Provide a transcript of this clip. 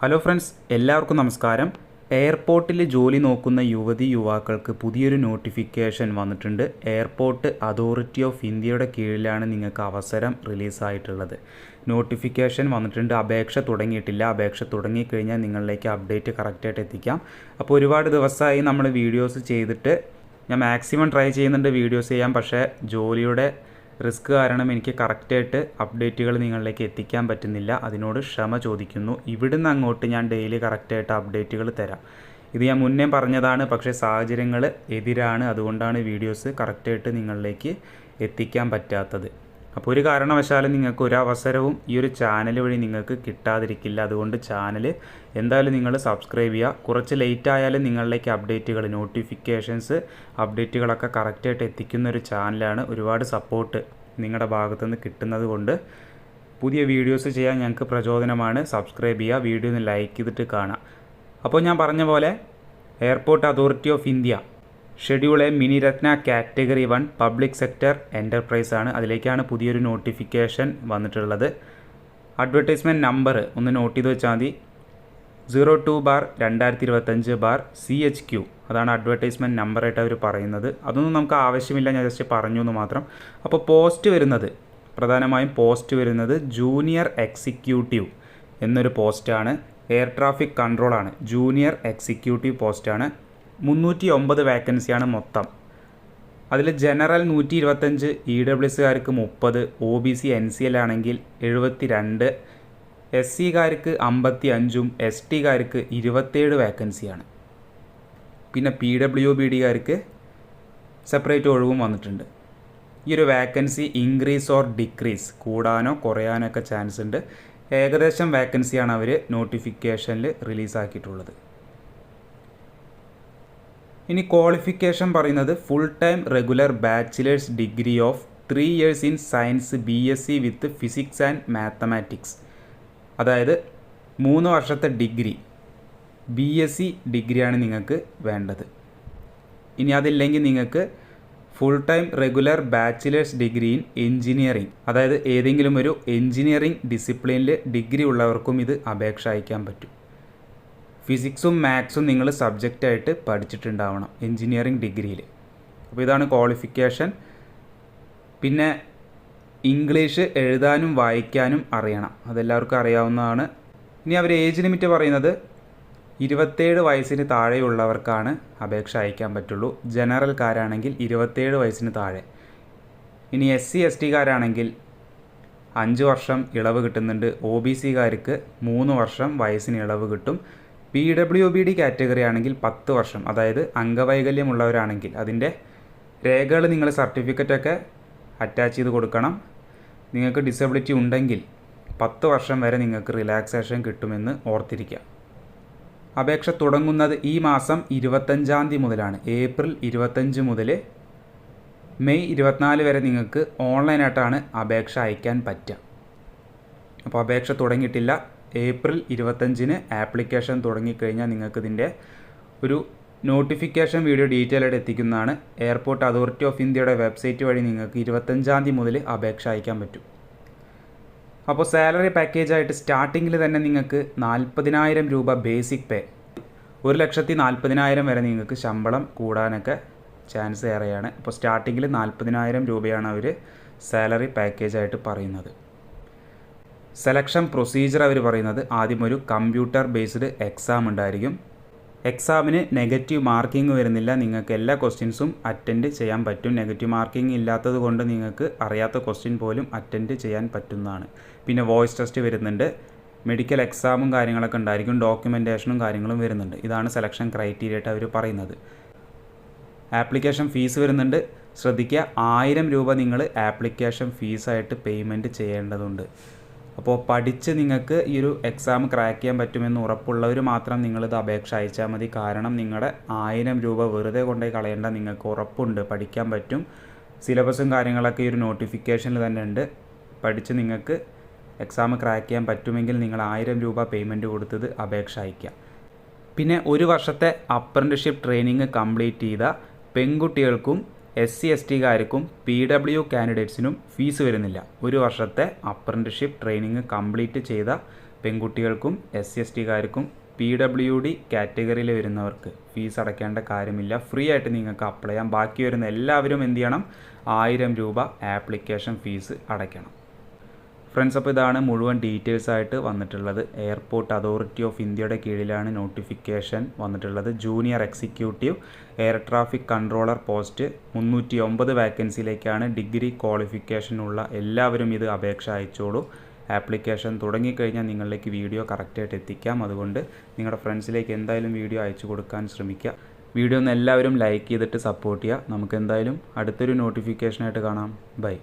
Hello friends എല്ലാവർക്കും നമസ്കാരം. എയർപോർട്ടിൽ ജോലി നോക്കുന്ന യുവതി യുവാക്കൾക്ക് പുതിയൊരു നോട്ടിഫിക്കേഷൻ വന്നിട്ടുണ്ട്. എയർപോർട്ട് അതോറിറ്റി ഓഫ് ഇന്ത്യയുടെ കീഴിലാണ് നിങ്ങൾക്ക് അവസരം റിലീസായിട്ടുള്ളത് നോട്ടിഫിക്കേഷൻ വന്നിട്ടുണ്ട് അപേക്ഷ തുടങ്ങിയിട്ടില്ല. അപേക്ഷ തുടങ്ങിക്കഴിഞ്ഞാൽ നിങ്ങളിലേക്ക് അപ്ഡേറ്റ് കറക്റ്റായിട്ട് എത്തിക്കാം. അപ്പോൾ ഒരുപാട് ദിവസമായി നമ്മൾ വീഡിയോസ് ചെയ്തിട്ട് ഞാൻ മാക്സിമം ട്രൈ ചെയ്യുന്നുണ്ട് വീഡിയോസ് ചെയ്യാൻ. പക്ഷേ ജോലിയുടെ റിസ്ക് കാരണം എനിക്ക് കറക്റ്റായിട്ട് അപ്ഡേറ്റുകൾ നിങ്ങളിലേക്ക് എത്തിക്കാൻ പറ്റുന്നില്ല. അതിനോട് ക്ഷമ ചോദിക്കുന്നു. ഇവിടുന്ന് അങ്ങോട്ട് ഞാൻ ഡെയിലി കറക്റ്റായിട്ട് അപ്ഡേറ്റുകൾ തരാം. ഇത് ഞാൻ മുന്നേ പറഞ്ഞതാണ്. പക്ഷേ സാഹചര്യങ്ങൾ എതിരാണ്. അതുകൊണ്ടാണ് വീഡിയോസ് കറക്റ്റായിട്ട് നിങ്ങളിലേക്ക് എത്തിക്കാൻ പറ്റാത്തത്. അപ്പോൾ ഒരു കാരണവശാലും നിങ്ങൾക്ക് ഒരു അവസരവും ഈ ഒരു ചാനൽ വഴി നിങ്ങൾക്ക് കിട്ടാതിരിക്കില്ല. അതുകൊണ്ട് ചാനൽ എന്തായാലും നിങ്ങൾ സബ്സ്ക്രൈബ് ചെയ്യുക. കുറച്ച് ലേറ്റ് ആയാലും നിങ്ങളിലേക്ക് അപ്ഡേറ്റുകൾ നോട്ടിഫിക്കേഷൻസ് അപ്ഡേറ്റുകളൊക്കെ കറക്റ്റായിട്ട് എത്തിക്കുന്ന ഒരു ചാനലാണ് ഒരുപാട് സപ്പോർട്ട് നിങ്ങളുടെ ഭാഗത്തു നിന്ന് കിട്ടുന്നത് കൊണ്ട്. പുതിയ വീഡിയോസ് ചെയ്യാൻ ഞങ്ങൾക്ക് പ്രചോദനമാണ്. സബ്സ്ക്രൈബ് ചെയ്യുക. വീഡിയോ ഒന്ന് ലൈക്ക് ചെയ്തിട്ട് കാണാം അപ്പോൾ ഞാൻ പറഞ്ഞ പോലെ airport authority of India schedule A Miniratna category one public sector enterprise ആണ് അതിലേക്കാണ് പുതിയൊരു നോട്ടിഫിക്കേഷൻ വന്നിട്ടുള്ളത്. അഡ്വർടൈസ്മെന്റ് നമ്പർ ഒന്ന് നോട്ട് ചെയ്ത് വെച്ചാൽ മതി. സീറോ ടു ബാർ രണ്ടായിരത്തി ഇരുപത്തഞ്ച് ബാർ സി എച്ച് ക്യൂ. അതാണ് അഡ്വർടൈസ്മെന്റ് നമ്പറായിട്ട് അവർ പറയുന്നത്. അതൊന്നും നമുക്ക് ആവശ്യമില്ല ഞാൻ ജസ്റ്റ് പറഞ്ഞു എന്ന് മാത്രം. അപ്പോൾ പോസ്റ്റ് വരുന്നത് പ്രധാനമായും പോസ്റ്റ് വരുന്നത് ജൂനിയർ എക്സിക്യൂട്ടീവ് എന്നൊരു പോസ്റ്റാണ്. എയർ ട്രാഫിക് കൺട്രോളാണ്. ജൂനിയർ എക്സിക്യൂട്ടീവ് പോസ്റ്റാണ്. മുന്നൂറ്റി ഒമ്പത് വേക്കൻസിയാണ് മൊത്തം. അതിൽ ജനറൽ നൂറ്റി ഇരുപത്തഞ്ച് ഇ ഡബ്ല്യു എസ്സുകാർക്ക് മുപ്പത് O B C N C L ആണെങ്കിൽ എഴുപത്തി രണ്ട് എസ് സിക്കാർക്ക് അമ്പത്തി അഞ്ചും എസ് ടിക്കാർക്ക് ഇരുപത്തേഴ് വേക്കൻസിയാണ് പിന്നെ പി ഡബ്ല്യു ബി ഡിക്കാർക്ക് സെപ്പറേറ്റ് ഒഴിവും വന്നിട്ടുണ്ട്. ഈ ഒരു വേക്കൻസി ഇൻക്രീസ് ഓർ ഡിക്രീസ് കൂടാനോ കുറയാനോ ഒക്കെ ചാൻസ് ഉണ്ട്. ഏകദേശം വേക്കൻസിയാണ് അവർ നോട്ടിഫിക്കേഷനിൽ റിലീസാക്കിയിട്ടുള്ളത് ഇനി ക്വാളിഫിക്കേഷൻ പറയുന്നത് full time regular bachelor's degree of three years in science B S C with physics and mathematics അതായത് മൂന്ന് വർഷത്തെ ഡിഗ്രി ബി എസ് സി ഡിഗ്രിയാണ് നിങ്ങൾക്ക് വേണ്ടത്. ഇനി അതില്ലെങ്കിൽ നിങ്ങൾക്ക് full time regular bachelor's degree in engineering അതായത് ഏതെങ്കിലും ഒരു എഞ്ചിനീയറിംഗ് ഡിസിപ്ലിനിൽ ഡിഗ്രി ഉള്ളവർക്കും ഇത് അപേക്ഷ അയക്കാൻ പറ്റും. ഫിസിക്സും മാത്സും നിങ്ങൾ സബ്ജക്റ്റായിട്ട് പഠിച്ചിട്ടുണ്ടാവണം എൻജിനീയറിംഗ് ഡിഗ്രിയിൽ അപ്പോൾ ഇതാണ് ക്വാളിഫിക്കേഷൻ പിന്നെ ഇംഗ്ലീഷ് എഴുതാനും വായിക്കാനും അറിയണം. അതെല്ലാവർക്കും അറിയാവുന്നതാണ്. ഇനി അവർ ഏജ് ലിമിറ്റ് പറയുന്നത് ഇരുപത്തേഴ് വയസ്സിന് താഴെയുള്ളവർക്കാണ് അപേക്ഷ അയക്കാൻ പറ്റുള്ളൂ. ജനറൽക്കാരാണെങ്കിൽ ഇരുപത്തേഴ് വയസ്സിന് താഴെ. ഇനി എസ് സി എസ് ടിക്കാരാണെങ്കിൽ അഞ്ച് വർഷം ഇളവ് കിട്ടുന്നുണ്ട്. ഒ ബി സിക്കാർക്ക് മൂന്ന് വർഷം വയസ്സിന് ഇളവ് കിട്ടും. P W B D category ആണെങ്കിൽ പത്ത് വർഷം അതായത് അംഗവൈകല്യമുള്ളവരാണെങ്കിൽ അതിന്റെ രേഖകൾ നിങ്ങൾ സർട്ടിഫിക്കറ്റൊക്കെ അറ്റാച്ച് ചെയ്ത് കൊടുക്കണം. നിങ്ങൾക്ക് ഡിസബിലിറ്റി ഉണ്ടെങ്കിൽ പത്ത് വർഷം വരെ നിങ്ങൾക്ക് റിലാക്സേഷൻ കിട്ടുമെന്ന് ഓർത്തിരിക്കുക. അപേക്ഷ തുടങ്ങുന്നത് ഈ മാസം ഇരുപത്തഞ്ചാം തീയതി മുതലാണ്. ഏപ്രിൽ ഇരുപത്തഞ്ച് മുതൽ മെയ് ഇരുപത്തിനാല് വരെ നിങ്ങൾക്ക് ഓൺലൈനായിട്ടാണ് അപേക്ഷ അയക്കാൻ പറ്റുക. അപ്പോൾ അപേക്ഷ തുടങ്ങിയിട്ടില്ല. ഏപ്രിൽ ഇരുപത്തഞ്ചിന് ആപ്ലിക്കേഷൻ തുടങ്ങിക്കഴിഞ്ഞാൽ നിങ്ങൾക്ക് ഇതിന്റെ ഒരു നോട്ടിഫിക്കേഷൻ വീഡിയോ ഡീറ്റെയിൽ ആയിട്ട് എത്തിക്കുന്നതാണ്. എയർപോർട്ട് അതോറിറ്റി ഓഫ് ഇന്ത്യയുടെ വെബ്സൈറ്റ് വഴി നിങ്ങൾക്ക് ഇരുപത്തഞ്ചാം തീയതി മുതൽ അപേക്ഷ അയക്കാൻ പറ്റും. അപ്പോൾ സാലറി പാക്കേജായിട്ട് സ്റ്റാർട്ടിങ്ങിൽ തന്നെ നിങ്ങൾക്ക് നാൽപ്പതിനായിരം രൂപ ബേസിക് പേ ഒരു ലക്ഷത്തി നാൽപ്പതിനായിരം വരെ നിങ്ങൾക്ക് ശമ്പളം കൂടാനൊക്കെ ചാൻസ് ഏറെയാണ്. അപ്പോൾ സ്റ്റാർട്ടിങ്ങിൽ നാൽപ്പതിനായിരം രൂപയാണ് അവർ സാലറി പാക്കേജായിട്ട് പറയുന്നത്. സെലക്ഷൻ പ്രൊസീജിയർ അവർ പറയുന്നത് ആദ്യം ഒരു കമ്പ്യൂട്ടർ ബേസ്ഡ് എക്സാം ഉണ്ടായിരിക്കും. എക്സാമിന് നെഗറ്റീവ് മാർക്കിംഗ് വരുന്നില്ല. നിങ്ങൾക്ക് എല്ലാ ക്വസ്റ്റ്യൻസും അറ്റൻഡ് ചെയ്യാൻ പറ്റും. നെഗറ്റീവ് മാർക്കിംഗ് ഇല്ലാത്തത് കൊണ്ട് നിങ്ങൾക്ക് അറിയാത്ത ക്വസ്റ്റ്യൻ പോലും അറ്റൻഡ് ചെയ്യാൻ പറ്റുന്നതാണ്. പിന്നെ വോയിസ് ടെസ്റ്റ് വരുന്നുണ്ട്. മെഡിക്കൽ എക്സാമും കാര്യങ്ങളൊക്കെ ഉണ്ടായിരിക്കും. ഡോക്യുമെന്റേഷനും കാര്യങ്ങളും വരുന്നുണ്ട്. ഇതാണ് സെലക്ഷൻ ക്രൈറ്റീരിയ ആയിട്ട് അവർ പറയുന്നത്. ആപ്ലിക്കേഷൻ ഫീസ് വരുന്നുണ്ട്. ശ്രദ്ധിക്കുക. ആയിരം രൂപ നിങ്ങൾ ആപ്ലിക്കേഷൻ ഫീസായിട്ട് പേയ്മെന്റ് ചെയ്യേണ്ടതുണ്ട്. അപ്പോൾ പഠിച്ച് നിങ്ങൾക്ക് ഈ ഒരു എക്സാം ക്രാക്ക് ചെയ്യാൻ പറ്റുമെന്ന് ഉറപ്പുള്ളവർ മാത്രം നിങ്ങളിത് അപേക്ഷ അയച്ചാൽ മതി. കാരണം നിങ്ങളുടെ ആയിരം രൂപ വെറുതെ കൊണ്ടുപോയി കളയേണ്ട നിങ്ങൾക്ക് ഉറപ്പുണ്ട് പഠിക്കാൻ പറ്റും. സിലബസും കാര്യങ്ങളൊക്കെ ഈ ഒരു നോട്ടിഫിക്കേഷനിൽ തന്നെ ഉണ്ട്. പഠിച്ച് നിങ്ങൾക്ക് എക്സാം ക്രാക്ക് ചെയ്യാൻ പറ്റുമെങ്കിൽ നിങ്ങൾ ആയിരം രൂപ പേയ്മെന്റ് കൊടുത്തത് അപേക്ഷ അയക്കുക പിന്നെ ഒരു വർഷത്തെ അപ്രന്റിഷിപ്പ് ട്രെയിനിങ് കംപ്ലീറ്റ് ചെയ്ത പെൺകുട്ടികൾക്കും എസ് സി എസ് ടിക്കാർക്കും പി ഡബ്ല്യു കാൻഡിഡേറ്റ്സിനും ഫീസ് വരുന്നില്ല. ഒരു വർഷത്തെ അപ്രന്റിഷിപ്പ് ട്രെയിനിങ് കംപ്ലീറ്റ് ചെയ്ത പെൺകുട്ടികൾക്കും എസ് സി എസ് ടിക്കാർക്കും പി ഡബ്ല്യു ഡി കാറ്റഗറിയിൽ വരുന്നവർക്ക് ഫീസ് അടയ്ക്കേണ്ട കാര്യമില്ല. ഫ്രീ ആയിട്ട് നിങ്ങൾക്ക് അപ്ലൈ ചെയ്യാം. ബാക്കി വരുന്ന എല്ലാവരും എന്ത് ചെയ്യണം? ആയിരം രൂപ ആപ്ലിക്കേഷൻ ഫീസ് അടയ്ക്കണം. ഫ്രണ്ട്സ് അപ്പോൾ ഇതാണ് മുഴുവൻ ഡീറ്റെയിൽസ് ആയിട്ട് വന്നിട്ടുള്ളത്. എയർപോർട്ട് അതോറിറ്റി ഓഫ് ഇന്ത്യയുടെ കീഴിലാണ് നോട്ടിഫിക്കേഷൻ വന്നിട്ടുള്ളത്. Junior executive air traffic controller post മുന്നൂറ്റി ഒമ്പത് വാക്കൻസിയിലേക്കാണ് ഡിഗ്രി ക്വാളിഫിക്കേഷനുള്ള എല്ലാവരും ഇത് അപേക്ഷ അയച്ചോളൂ. ആപ്ലിക്കേഷൻ തുടങ്ങിക്കഴിഞ്ഞാൽ നിങ്ങളിലേക്ക് വീഡിയോ കറക്റ്റായിട്ട് എത്തിക്കാം. അതുകൊണ്ട് നിങ്ങളുടെ ഫ്രണ്ട്സിലേക്ക് എന്തായാലും വീഡിയോ അയച്ചു കൊടുക്കാൻ ശ്രമിക്കുക. വീഡിയോ ഒന്ന് എല്ലാവരും ലൈക്ക് ചെയ്തിട്ട് സപ്പോർട്ട് ചെയ്യുക. നമുക്ക് എന്തായാലും അടുത്തൊരു നോട്ടിഫിക്കേഷനായിട്ട് കാണാം. ബൈ